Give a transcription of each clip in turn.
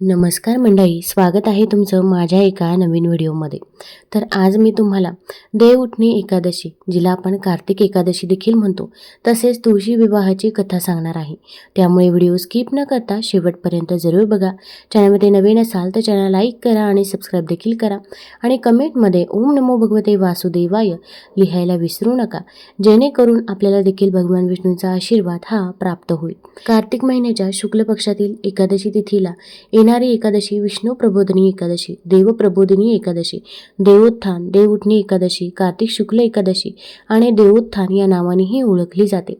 नमस्कार मंडळी स्वागत आहे तुमचं माझ्या एका नवीन व्हिडिओमध्ये. तर आज मी तुम्हाला देव उठणे एकादशी जिला आपण कार्तिक एकादशी देखील म्हणतो तसेच तुळशी विवाहाची कथा सांगणार आहे. त्यामुळे व्हिडिओ स्किप न करता शेवटपर्यंत जरूर बघा. चॅनलमध्ये नवीन असाल तर चॅनल लाईक करा आणि सबस्क्राईब देखील करा. आणि कमेंटमध्ये ओम नमो भगवते वासुदेवाय लिहायला विसरू नका जेणेकरून आपल्याला देखील भगवान विष्णूंचा आशीर्वाद हा प्राप्त होईल. कार्तिक महिन्याच्या शुक्ल पक्षातील एकादशी तिथीला येणारी एकादशी विष्णू प्रबोधिनी एकादशी देवप्रबोधिनी एकादशी देवोत्थान देवउठणी एकादशी कार्तिक शुक्ल एकादशी आणि देवोत्थान या नावानेही ओळखली जाते.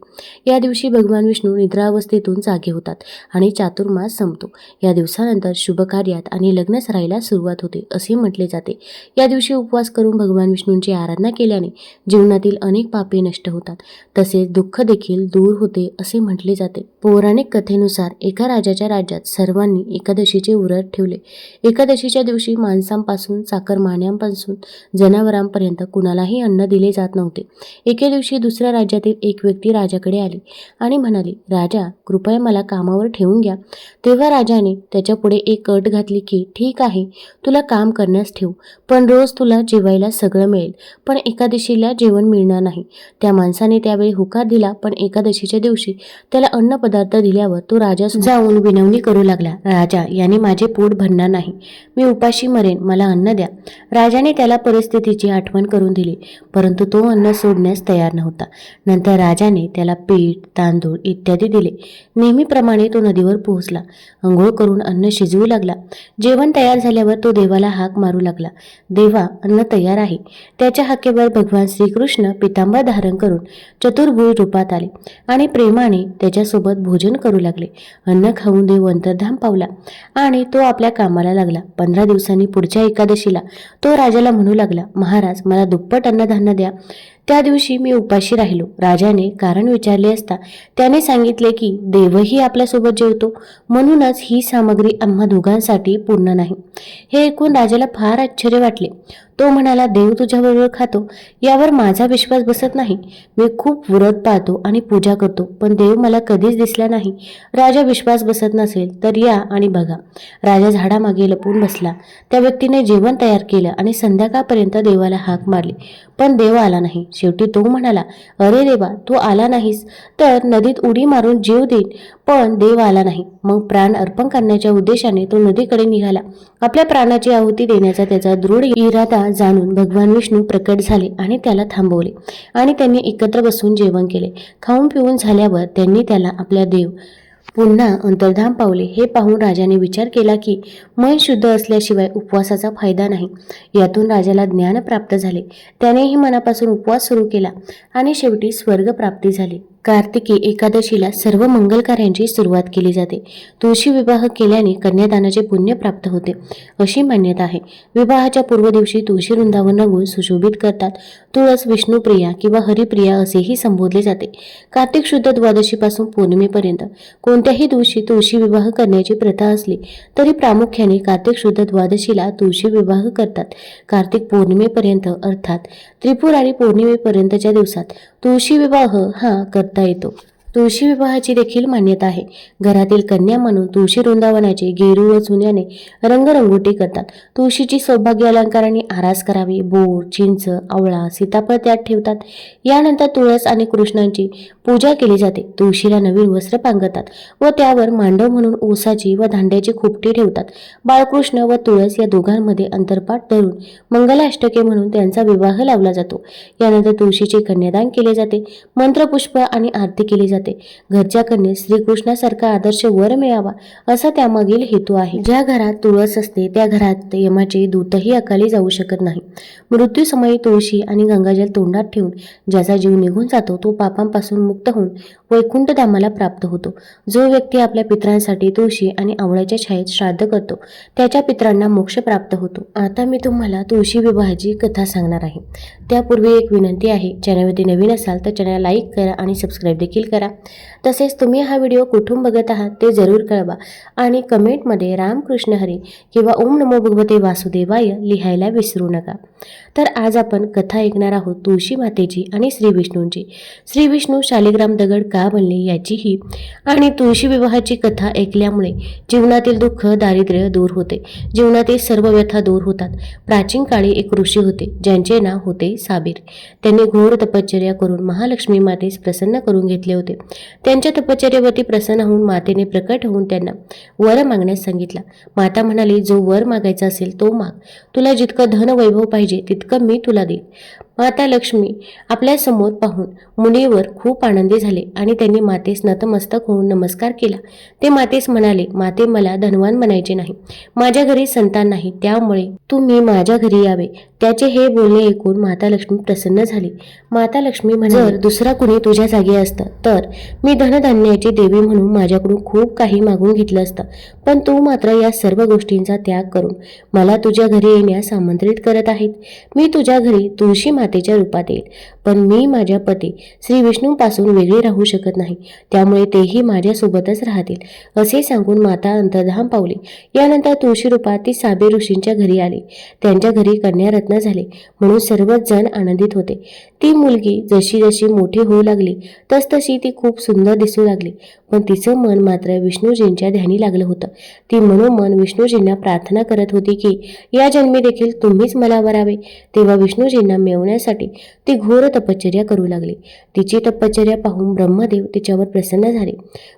या दिवशी भगवान विष्णू निद्रावस्थेतून जागे होतात आणि चातुर्मास संपतो. या दिवसानंतर शुभ कार्यात आणि लग्नसराईला सुरुवात होते असे म्हटले जाते. या दिवशी उपवास करून भगवान विष्णूंची आराधना केल्याने जीवनातील अनेक पापे नष्ट होतात. तसेच दुःख देखील दूर होते असे म्हटले जाते. पौराणिक कथेनुसार एका राजाच्या राज्यात सर्वांनी एकादशी एकादशीचे व्रत ठेवले. एकादशीच्या दिवशी माणसांपासून चाकरमान्यांपासून जनावरांपर्यंत कुणालाही अन्न दिले जात नव्हते. एके दिवशी दुसऱ्या राज्यातील एक व्यक्ती राजाकडे आली आणि म्हणाली राजा कृपया मला कामावर ठेवून घ्या. तेव्हा राजाने त्याच्या पुढे एक अट घातली की ठीक आहे तुला काम करण्यास ठेवू. पण रोज तुला जेवायला सगळं मिळेल. पण एकादशीला जेवण मिळणार नाही. त्या माणसाने त्यावेळी होकार दिला पण एकादशीच्या दिवशी त्याला अन्न पदार्थ दिल्यावर तो राजा जाऊन विनवणी करू लागला. राजा याने माझे पोट भरणार नाही. मी उपाशी मरेन. मला अन्न द्या. राजाने त्याला परिस्थितीची आठवण करून दिली परंतु तो अन्न सोडण्यास तयार नव्हता. नंतर राजाने त्याला पीठ तांदूळ इत्यादी दिले. नेहमीप्रमाणे तो नदीवर पोहोचला. अंघोळ करून अन्न शिजवू लागला. जेवण तयार झाल्यावर तो देवाला हाक मारू लागला. देवा अन्न तयार आहे. त्याच्या हाकेवर भगवान श्रीकृष्ण पितांबर धारण करून चतुर्भुज रूपात आले आणि प्रेमाने त्याच्यासोबत भोजन करू लागले. अन्न खाऊन देव अंतर्धाम पावला. आणि तो आपल्या कामाला लागला. पंधरा दिवसांनी पुढच्या एकादशीला तो राजाला म्हणू लागला महाराज मला दुप्पट अन्नधान्य द्या त्या दिवशी मी उपाशी राहिलो. राजाने कारण विचारले असता त्याने सांगितले की देवही आपल्यासोबत जेवतो. म्हणूनच ही सामग्री आम्हा दोघांसाठी पूर्ण नाही हे ऐकून राजाला फार आश्चर्य वाटले. तो म्हणाला देव तुझ्याबरोबर खातो. यावर माझा विश्वास बसत नाही. मी खूप व्रत पाळतो आणि पूजा करतो पण देव मला कधीच दिसला नाही. राजा विश्वास बसत नसेल तर या आणि बघा. राजा झाडामागे लपून बसला. त्या व्यक्तीने जेवण तयार केलं आणि संध्याकाळपर्यंत देवाला हाक मारली. पण देव आला नाही. शेवटी तो म्हणाला अरे देवा तू आला नाहीस. तर नदीत उडी मारून जीव देईन पण देव आला नाही. मग प्राण अर्पण करण्याच्या उद्देशाने तो नदीकडे निघाला. आपल्या प्राणाची आहुती देण्याचा त्याचा दृढ इरादा जाणून भगवान विष्णू प्रकट झाले आणि त्याला थांबवले. आणि त्यांनी एकत्र बसून जेवण केले. खाऊन पिऊन झाल्यावर त्यांनी त्याला आपल्या देव पुन्हा अंतर्धाम पावले. हे पाहून राजाने विचार केला की मन शुद्ध असल्याशिवाय उपवासाचा फायदा नाही. यातून राजाला ज्ञान प्राप्त झाले. त्यानेही मनापासून उपवास सुरू केला आणि शेवटी स्वर्ग प्राप्ती झाली. कार्तिकी एकादशीला सर्व मंगल कार्यांची सुरुवात केली जाते. तुळशी विवाह केल्याने कन्यादानाचे पुण्य प्राप्त होते. अशी मान्यता आहे. विवाहाच्या पूर्व दिवशी तुळशी वृंदावन रंगून सुशोभित करतात. तुळस विष्णुप्रिया किंवा हरिप्रिया असेही संबोधले जाते. कार्तिक शुद्ध द्वादशीपासून पौर्णिमेपर्यंत कोणत्याही दिवशी तुळशी विवाह करण्याची प्रथा असली तरी प्रामुख्याने कार्तिक शुद्ध द्वादशीला तुळशी विवाह करतात. कार्तिक पौर्णिमेपर्यंत अर्थात त्रिपुरारी पौर्णिमेपर्यंतच्या दिवसात तुळशी विवाह हा करतात येतो तुळशी विवाहाची देखील मान्यता आहे. घरातील कन्या म्हणून तुळशी वृंदावनाचे गेरू व चुन्याने रंगरंगोटी करतात. तुळशीची सौभाग्य अलंकाराने आरास करावी बोर चिंच आवळा सीताफळ त्यात ठेवतात. यानंतर तुळस आणि कृष्णांची पूजा केली जाते. तुळशीला नवीन वस्त्र पांगतात व त्यावर मांडव म्हणून ऊसाची व धांड्याची खोपटी ठेवतात. बाळकृष्ण व तुळस या दोघांमध्ये अंतरपाठ धरून मंगलाष्टके म्हणून त्यांचा विवाह लावला जातो. यानंतर तुळशीचे कन्यादान केले जाते. मंत्रपुष्प आणि आरती केली जाते. घरच्या कन्येस श्रीकृष्णासारखा आदर्श वर मिळावा असा त्यामागील हेतू आहे. ज्या घरात तुळस असते त्या घरात यमाचे दूतही अकाली जाऊ शकत नाही. मृत्यूसमयी तुळशी आणि गंगाजल तोंडात ठेवून ज्याचा जीव निघून जातो तो पापांपासून मुक्त होऊन वैकुंठ धामाला प्राप्त होतो. जो व्यक्ती आपल्या पितरांसाठी तुळशी आणि आवळ्याच्या छायेत श्राद्ध करतो त्याच्या पितरांना मोक्ष प्राप्त होतो. आता मी तुम्हाला तुळशी विवाहाची कथा सांगणार आहे. त्यापूर्वी एक विनंती आहे. चॅनलमध्ये नवीन असाल तर चॅनल लाईक करा आणि सबस्क्राईब देखील करा. तसेच तुम्ही हा व्हिडिओ कुठून बघत आहात ते जरूर कळवा आणि कमेंटमध्ये रामकृष्ण हरी किंवा ओम नमो भगवते वासुदेवाय लिहायला विसरू नका. तर आज आपण कथा ऐकणार आहोत तुळशी मातेची आणि श्री विष्णूंची. श्री विष्णू शालिग्राम दगड का बनले याचीही आणि तुळशी विवाहाची कथा ऐकल्यामुळे जीवनातील दुःख दारिद्र्य दूर होते. जीवनातील सर्व व्यथा दूर होतात. प्राचीन काळी एक ऋषी होते ज्यांचे नाव होते साबीर. त्यांनी घोर तपश्चर्या करून महालक्ष्मी मातेस प्रसन्न करून घेतले होते. त्यांच्या तपश्चर्येवरती प्रसन्न होऊन मातेने प्रकट होऊन त्यांना वर मागण्यास सांगितला. माता म्हणाली जो वर मागायचा असेल तो माग. तुला जितकं धन वैभव पाहिजे तितकं मी तुला देईन. माता लक्ष्मी आपल्यासमोर पाहून मुनीवर खूप आनंदी झाले आणि त्यांनी मातेस नतमस्तक होऊन नमस्कार केला. ते मातेस म्हणाले माते मला धनवान म्हणायचे नाही. माझ्या घरी संतान नाही. त्यामुळे तुम्ही माझ्या घरी यावे. त्याचे हे बोलणे ऐकून माता लक्ष्मी प्रसन्न झाली. माता लक्ष्मी म्हणजे जर दुसरा कुणी तुझ्या जागी असतं तर मी धनधान्याची देवी म्हणून माझ्याकडून खूप काही मागून घेतलं असतं. पण तू मात्र या सर्व गोष्टींचा त्याग करून मला तुझ्या घरी येण्यास आमंत्रित करत आहेत मी तुझ्या घरी तुळशी मातेच्या रूपात येईल. पण मी माझ्या पती श्री विष्णूंपासून वेगळी राहू शकत नाही. त्यामुळे तेही माझ्यासोबतच राहतील असे सांगून माता अंतर्धाम पावली. यानंतर तुळशी रूपात ती साबे ऋषींच्या घरी आली. त्यांच्या घरी कन्यारत्न झाले म्हणून सर्वच जण आनंदित होते. ती मुलगी जशी जशी मोठी होऊ लागली तसतशी ती खूप सुंदर दिसू लागली. पण तिचं मन मात्र विष्णूजींच्या ध्यानी लागलं होतं. ती मनोमन विष्णूजींना प्रार्थना करत होती की या जन्मी देखील तुम्हीच मला वरावे. तेव्हा विष्णूजींना मिळवण्यासाठी ती घोर तपश्चर्या करू लागली. तिची तपश्चर्या पाहून ब्रह्मदेव तिच्यावर प्रसन्न झाले.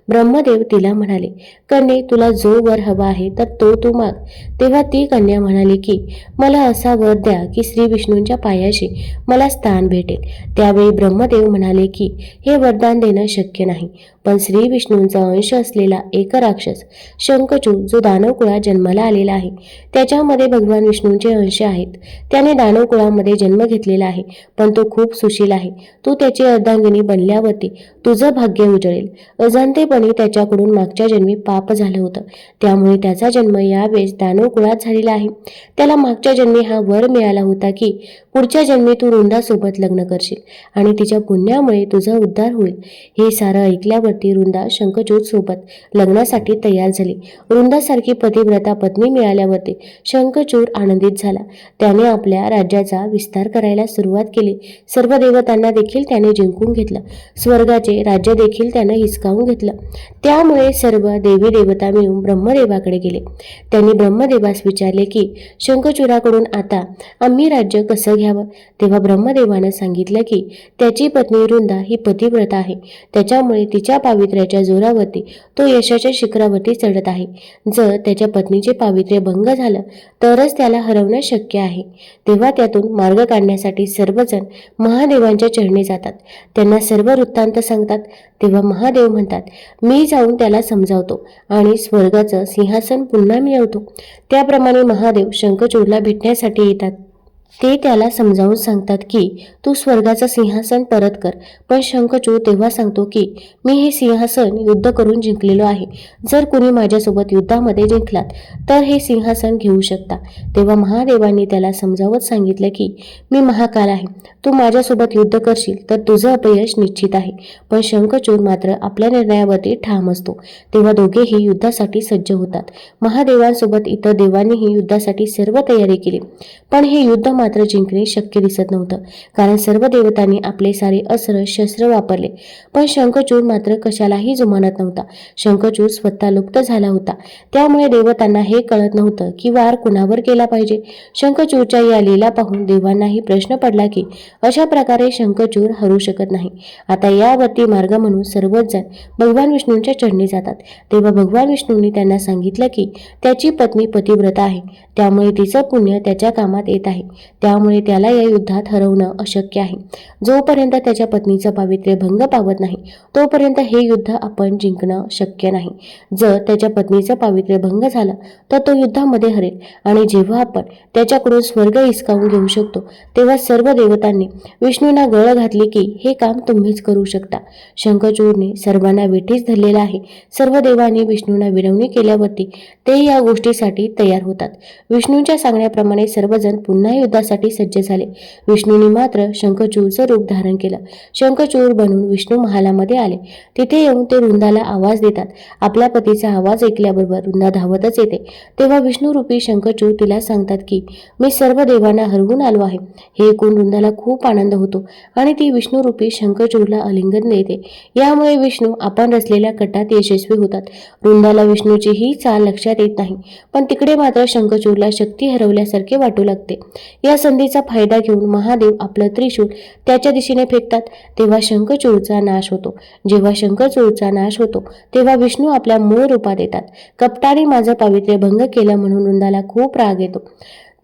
ब्रह्मदेव तिला म्हणाले कन्ये तुला जो वर हवा आहे तर तो तू माग. तेव्हा ती कन्या म्हणाली की मला असा वर द्या की श्री विष्णूंच्या पायाशी मला स्थान भेटेल. त्यावेळी ब्रह्मदेव म्हणाले की हे वरदान देणं शक्य नाही पण श्री विष्णूंचा अंश असलेला एक राक्षस शंखचू जो दानवकुळात जन्माला आलेला आहे त्याच्यामध्ये भगवान विष्णूंचे अंश आहेत. त्याने दानव कुळामध्ये जन्म घेतलेला आहे पण तो खूप सुशील आहे. तू त्याची अर्धांगिनी बनल्यावरती तुझं भाग्य उजळेल. अजाणतेपणी त्याच्याकडून मागच्या जन्मी पाप झालं होतं. त्यामुळे त्याचा जन्म यावेळेस दानव कुळात झालेला आहे. त्याला मागच्या जन्मी हा वर मिळाला होता की पुढच्या जन्मी तू रुंदासोबत लग्न करशील आणि तिच्या पुण्यामुळे तुझा उद्धार होईल. हे सारं ऐकल्यावरती रुंदा शंखचूड सोबत लग्नासाठी तयार झाली. रुंदासारखी पतिव्रता पत्नी मिळाल्यावरती शंखचूर आनंदित झाला. त्याने आपल्या राज्याचा विस्तार करायला सुरुवात केली. सर्व देवतांना देखील त्याने जिंकून घेतलं. स्वर्गाचे राज्य देखील त्यानं हिसकावून घेतलं. त्यामुळे सर्व देवी देवता मिळून ब्रह्मदेवाकडे गेले. त्यांनी ब्रह्मदेवास विचारले की शंखचूडाकडून आता आम्ही राज्य कसं घ्यावं? तेव्हा ब्रह्मदेवानं सांगितलं की त्याची पत्नी वृंदा ही पतिव्रता आहे. त्याच्यामुळे तिच्या पावित्र्याच्या जोरावरती तो यशाच्या शिखरावरती चढत आहे. जर त्याच्या पत्नीचे पावित्र्य भंग झालं तरच त्याला हरवणं शक्य आहे. तेव्हा त्यातून मार्ग काढण्यासाठी सर्वजण महादेवांच्या चरणी जातात. त्यांना सर्व वृत्तांत सांगतात. तेव्हा महादेव म्हणतात मी जाऊन त्याला समजावतो आणि स्वर्गाचं सिंहासन पुन्हा मिळवतो. त्याप्रमाणे महादेव शंखचूडला भेटण्यासाठी येतात. ते त्याला समजावून सांगतात की तू स्वर्गाचं सिंहासन परत कर. पण शंखचूर तेव्हा सांगतो की मी हे सिंहासन युद्ध करून जिंकलेलो आहे. जर कुणी माझ्यासोबत युद्धामध्ये जिंकलात तर हे सिंहासन घेऊ शकता. तेव्हा महादेवांनी त्याला समजावत सांगितलं की मी महाकाल आहे. तू माझ्यासोबत युद्ध करशील तर तुझं अपयश निश्चित आहे. पण शंखचूर मात्र आपल्या निर्णयावरती ठाम असतो. तेव्हा दोघेही युद्धासाठी सज्ज होतात. महादेवांसोबत इतर देवांनीही युद्धासाठी सर्व तयारी केली. पण हे युद्ध मात्र जिंकणे शक्य दिसत नव्हतं. कारण सर्व देवतांनी आपले सारे अस्त्र शस्त्र वापरले. पण शंखचूर मात्र कशालाही जुमानत नव्हता. शंखचूर स्वतः लुप्त झाला होता. त्यामुळे देवतांना हे कळत नव्हतं की वार कुणावर केला पाहिजे? शंखचूरच्या या लीला पाहून देवांनाही प्रश्न पडला की अशा प्रकारे शंखचूर हरू शकत नाही. आता यावरती मार्ग म्हणून सर्वच जण भगवान विष्णूंच्या चढणी जातात. तेव्हा भगवान विष्णूंनी त्यांना सांगितलं की त्याची पत्नी पतिव्रता आहे. त्यामुळे तिचं पुण्य त्याच्या कामात येत आहे. त्यामुळे त्याला या युद्धात हरवणं अशक्य आहे. जोपर्यंत त्याच्या पत्नीचं पावित्र्य भंग पावत नाही तोपर्यंत हे युद्ध आपण जिंकणं शक्य नाही. जर त्याच्या पत्नीचं पावित्र्य भंग झालं तर तो युद्धामध्ये हरेल. आणि जेव्हा आपण त्याच्याकडून स्वर्ग हिसकावून घेऊ शकतो तेव्हा सर्व देवतांनी विष्णूंना गळ घातली की हे काम तुम्हीच करू शकता. शंखचूरने सर्वांना वेठीस धरलेला आहे. सर्व देवांनी विष्णूंना विनवणी केल्यावरती ते या गोष्टीसाठी तयार होतात. विष्णूंच्या सांगण्याप्रमाणे सर्वजण पुन्हा युद्धात युद्धासाठी सज्ज झाले. विष्णूंनी मात्र शंखचूरचं रूप धारण केलं. शंखचूर बनून विष्णू महालामध्ये आले. तिथे येऊन ते वृंदाला आवाज देतात. आपल्या पतीचा आवाज ऐकल्याबरोबर वृंदा धावतच येते. तेव्हा विष्णूरूपी शंखचूर तिला सांगतात की मी सर्व देवांना हरवून आलो आहे. हे ऐकून वृंदाला खूप आनंद होतो आणि ती विष्णूरूपी शंखचूरला अलिंगन देते. यामुळे विष्णू आपण रचलेल्या कटात यशस्वी होतात. वृंदाला विष्णूची ही चाल लक्षात येत नाही पण तिकडे मात्र शंखचूरला शक्ती हरवल्यासारखे वाटू लागते. या संधीचा फायदा घेऊन महादेव आपलं त्रिशूल त्याच्या दिशेने फेकतात. तेव्हा शंखचूरचा नाश होतो. जेव्हा शंखचूरचा नाश होतो तेव्हा विष्णू आपल्या मूळ रूपात येतात. कपटाने माझं पावित्र्य भंग केलं म्हणून वृंदाला खूप राग येतो.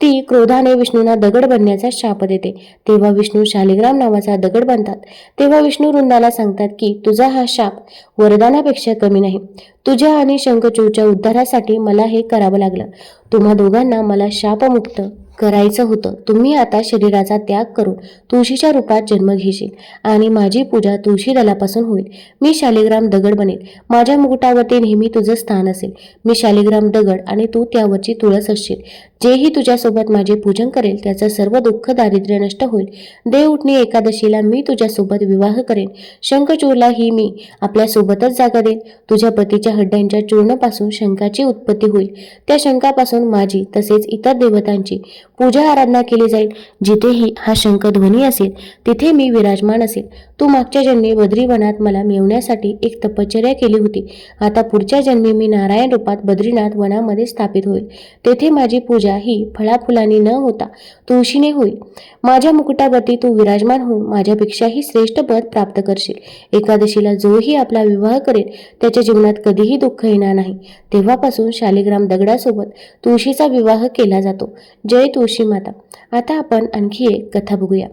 ती क्रोधाने विष्णूंना दगड बनण्याचा शाप देते. तेव्हा विष्णू शालिग्राम नावाचा दगड बनतात. तेव्हा विष्णू वृंदाला सांगतात की तुझा हा शाप वरदानापेक्षा कमी नाही. तुझ्या आणि शंखचूरच्या उद्धारासाठी मला हे करावं लागलं. तुम्हा दोघांना मला शापमुक्त करायचं होतं. तुम्ही आता शरीराचा त्याग करून तुळशीच्या रूपात जन्म घेशील आणि माझी पूजा तुळशी दलापासून होईल. मी शालिग्राम दगड बनेल माझ्या मुकुटावरती नेहमी तुझं स्थान असेल. मी शालिग्राम दगड आणि तू त्यावरची तुळस असशील. जेही तुझ्यासोबत माझे पूजन करेल त्याचं सर्व दुःख दारिद्र्य नष्ट होईल. देव उठणी एकादशीला मी तुझ्यासोबत विवाह करेन. शंखचूरला ही मी आपल्यासोबतच जागा देईन. तुझ्या पतीच्या हड्ड्यांच्या चूर्णापासून शंखाची उत्पत्ती होईल. त्या शंखापासून माझी तसेच इतर देवतांची. पूजा आराधना केली जाईल. जिथेही हा शंखध्वनी असेल तिथे मी विराजमान असेल. तू मागच्या जन्मी बद्रीवनात मला मिळवण्यासाठी एक तपश्चर्या केली होती. आता पुढच्या जन्मी मी नारायण रूपात बद्रीनाथ वनामध्ये स्थापित होईल. तेथे माझी पूजा ही फळाफुलांनी न होता तुळशीने होईल. माझ्या मुकुटावरती तू विराजमान होऊन माझ्यापेक्षाही श्रेष्ठ पद प्राप्त करशील. एकादशीला जोही आपला विवाह करेल. त्याच्या जीवनात कधीही दुःख येणार नाही. तेव्हापासून शालिग्राम दगडासोबत तू तुळशीचा विवाह केला जातो. जय तुळशी माता. आता आपण आणखी एक कथा बघूया.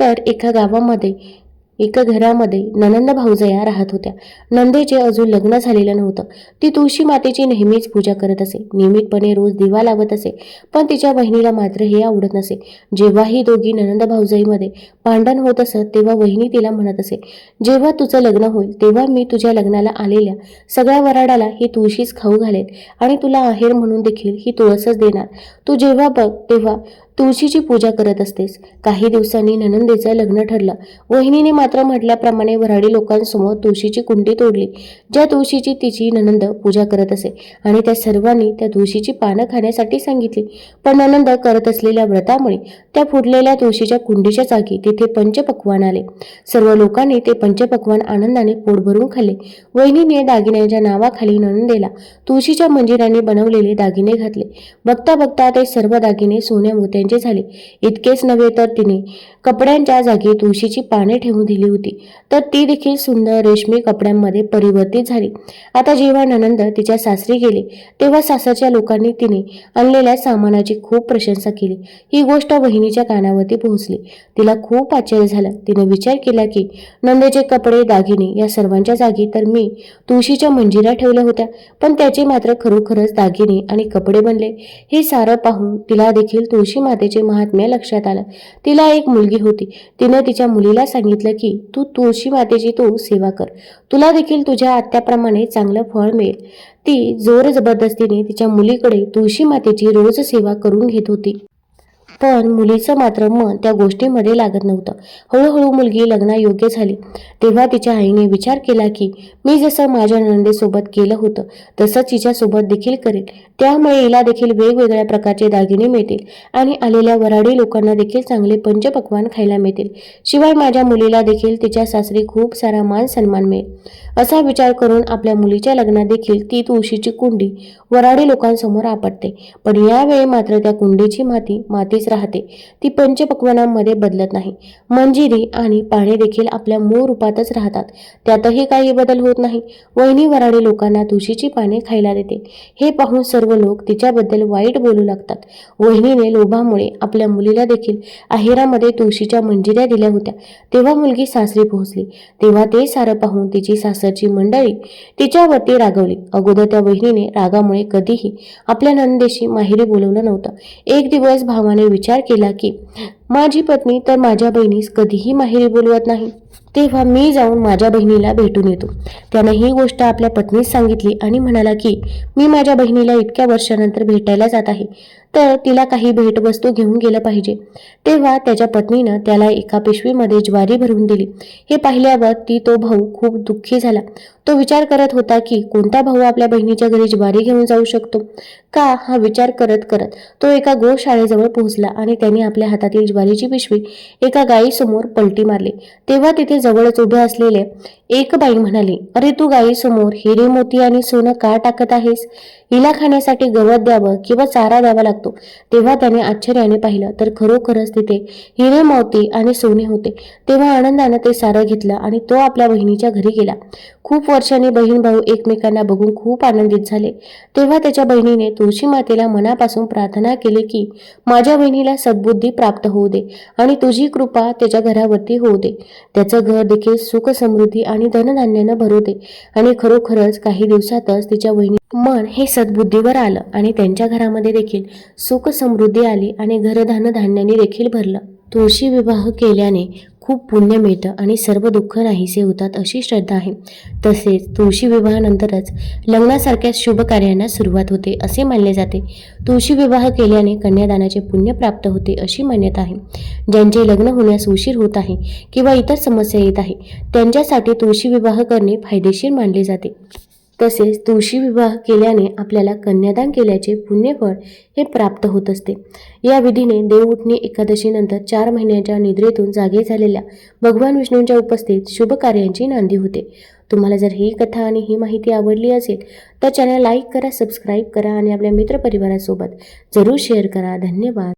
तर एका गावामध्ये एका घरामध्ये ननंद भाऊजया राहत होत्या. नंदेचे अजून लग्न झालेलं नव्हतं. ती तुळशी मातेची नेहमीच पूजा करत असे. नियमितपणे रोज दिवा लावत असे. पण तिच्या बहिणीला मात्र हे आवडत नसे. जेव्हाही दोघी ननंद भाऊजाईमध्ये भांडण होत असत तेव्हा वहिनी तिला म्हणत असे जेव्हा तुझं लग्न होईल तेव्हा मी तुझ्या लग्नाला आलेल्या सगळ्या वराडाला ही तुळशीच खाऊ घालेल आणि तुला आहेर म्हणून देखील ही तुळसच देणार. तू जेव्हा बघ तेव्हा तुळशीची पूजा करत असतेस. काही दिवसांनी ननंदेचं लग्न ठरलं. वहिनीने मात्र म्हटल्याप्रमाणे वऱ्हाडी लोकांसमोर तुळशीची कुंडी तोडली. ज्या तुळशीची तिची ननंद पूजा करत असे आणि त्या सर्वांनी त्या तुळशीची पानं खाण्यासाठी सांगितली. पण ननंद करत असलेल्या व्रतामुळे त्या फुटलेल्या तुळशीच्या कुंडीच्या जागी तिथे पंचपक्वान आले. सर्व लोकांनी ते पंचपक्वान आनंदाने पोट भरून खाल्ले. वहिनीने दागिन्यांच्या नावाखाली ननंदेला तुळशीच्या मंजिराने बनवलेले दागिने घातले. बघता बघता ते सर्व दागिने सोन्या मोत्यांचे झाले. इतकेच नव्हे तर तिने कपड्यांच्या जागी तुळशीची पाने ठेवून दिली होती. तर ती देखील सुंदर रेशमी कपड्यांमध्ये परिवर्तित झाली. आता जेव्हा ननंद तिच्या सासरी गेले तेव्हा सासरच्या लोकांनी तिने आणलेल्या सामानाची खूप प्रशंसा केली. ही गोष्ट वहिनीच्या कानावरती पोहोचली. तिला खूप आश्चर्य झालं. तिने विचार केला की नंदेचे कपडे दागिने या सर्वांच्या जागी तर मी तुळशीच्या मंजिरा ठेवल्या होत्या पण त्याचे मात्र खरोखरच दागिने आणि कपडे बनले. हे सारं पाहून तिला देखील तुळशी मातेचे महात्म्य लक्षात आलं. तिला एक मुलगी होती. तिने तिच्या मुलीला सांगितलं की तू तुळशी मातेची तू सेवा कर. तुला देखील तुझ्या आत्याप्रमाणे चांगलं फळ मिळेल. ती जोर जबरदस्तीने तिच्या मुलीकडे तुळशी मातेची रोज सेवा करून घेत होती. पण मुलीचं मात्र मन त्या गोष्टीमध्ये लागत नव्हतं. हळूहळू मुलगी लग्नायोग्य झाली. तेव्हा तिच्या आईने विचार केला की मी जसं माझ्या नंदेसोबत केलं होतं तसंच तिच्यासोबत देखील करेल त्यामुळे हिला देखील वेगवेगळ्या प्रकारचे दागिने मिळतील आणि आलेल्या वराडी लोकांना देखील चांगले पंचपक्वान खायला मिळतील. शिवाय माझ्या मुलीला देखील तिच्या सासरी खूप सारा मान सन्मान मिळेल. असा विचार करून आपल्या मुलीच्या लग्नात देखील ती तुळशीची कुंडी वराडी लोकांसमोर आपटते. पण यावेळी मात्र त्या कुंडीची माती मातीच राहते. ती पंचपक्वनांमध्ये बदलत नाही. मंजिरी आणि पाणी देखील आपल्या मूळ रूपातच राहतात. त्यातही काही बदल होत नाही. वहिनी वराडी लोकांना तुळशीची पाने खायला देते. हे पाहून सर्व लोक तिच्याबद्दल वाईट बोलू लागतात. वहिनीने लोभामुळे आपल्या मुलीला देखील आहेरामध्ये तुळशीच्या मंजिऱ्या दिल्या होत्या. तेव्हा मुलगी सासरी पोहोचली. तेव्हा ते सारं पाहून तिची सासरची मंडळी तिच्यावरती रागवली. अगोदर त्या वहिनीने रागामुळे कधीही आपल्या नंदेशी माहेरी बोलवलं नव्हतं. एक दिवस भावाने विचार केला की माझी पत्नी तर माझ्या बहिणीस कधीही माहेरी बोलवत नाही. तेव्हा मी जाऊन माझ्या बहिणीला भेटून येतो. त्यानं ही गोष्ट आपल्या पत्नीस सांगितली आणि म्हणाला की मी माझ्या बहिणीला इतक्या वर्षानंतर भेटायला जात आहे. तर तिला काही भेटवस्तू घेऊन गेलं पाहिजे. तेव्हा त्याच्या पत्नीनं त्याला एका पिशवीमध्ये ज्वारी भरून दिली. हे पाहिल्यावर ती तो भाऊ खूप दुःखी झाला. तो विचार करत होता की कोणता भाऊ आपल्या बहिणीच्या घरी ज्वारी घेऊन जाऊ शकतो? का? हा विचार करत करत तो एका गोशाळेजवळ पोहोचला आणि त्याने आपल्या हातातील ज्वारीची पिशवी एका गायीसमोर पलटी मारली. तेव्हा तिथे जवळच उभे असलेले एक बाई म्हणाली अरे तू गायीसमोर हिरे मोती आणि सोनं का टाकत आहेस? हिला खाण्यासाठी गवत द्यावं किंवा चारा द्यावा लागतो? लागतो तेव्हा त्याने आश्चर्याने पाहिलं तर खरोखरच तिथे हिरे मोती आणि सोने होते. तेव्हा आनंदानं ते सारं घेतलं आणि तो आपल्या बहिणीच्या घरी गेला. खूप वर्षांनी बहीण भाऊ एकमेकांना बघून खूप आनंदित झाले. तेव्हा त्याच्या बहिणीने तुळशी मातेला मनापासून प्रार्थना केली की माझ्या बहिणीला सद्बुद्धी प्राप्त होऊ दे आणि तुझी कृपा त्याच्या घरावरती होऊ दे. त्याचं घर देखील सुख समृद्धी आणि धनधान्यानं भरू दे आणि खरोखरच काही दिवसातच तिच्या बहिणी मन हे सद्बुद्धीवर आलं आणि त्यांच्या घरामध्ये देखील सुख समृद्धी आली आणि घरधान धान्याने देखील भरलं. तुळशी विवाह केल्याने खूप पुण्य मिळतं आणि सर्व दुःख नाहीसे होतात अशी श्रद्धा आहे. तसेच तुळशी विवाहानंतरच लग्नासारख्या शुभ कार्यांना सुरुवात होते असे मानले जाते. तुळशी विवाह केल्याने कन्यादानाचे पुण्य प्राप्त होते अशी मान्यता आहे. ज्यांचे लग्न होण्यास उशीर होत आहे किंवा इतर समस्या येत आहे त्यांच्यासाठी तुळशी विवाह करणे फायदेशीर मानले जाते. तसेच तुळशी विवाह केल्याने आपल्याला कन्यादान केल्याचे पुण्यफळ हे प्राप्त होत असते. या विधीने देवउठणी एकादशीनंतर चार महिन्याच्या निद्रेतून जागे झालेल्या भगवान विष्णूंच्या उपस्थित शुभ कार्यांची नांदी होते. तुम्हाला जर ही कथा आणि ही माहिती आवडली असेल तर चॅनल लाईक करा सबस्क्राईब करा आणि आपल्या मित्रपरिवारासोबत जरूर शेअर करा. धन्यवाद.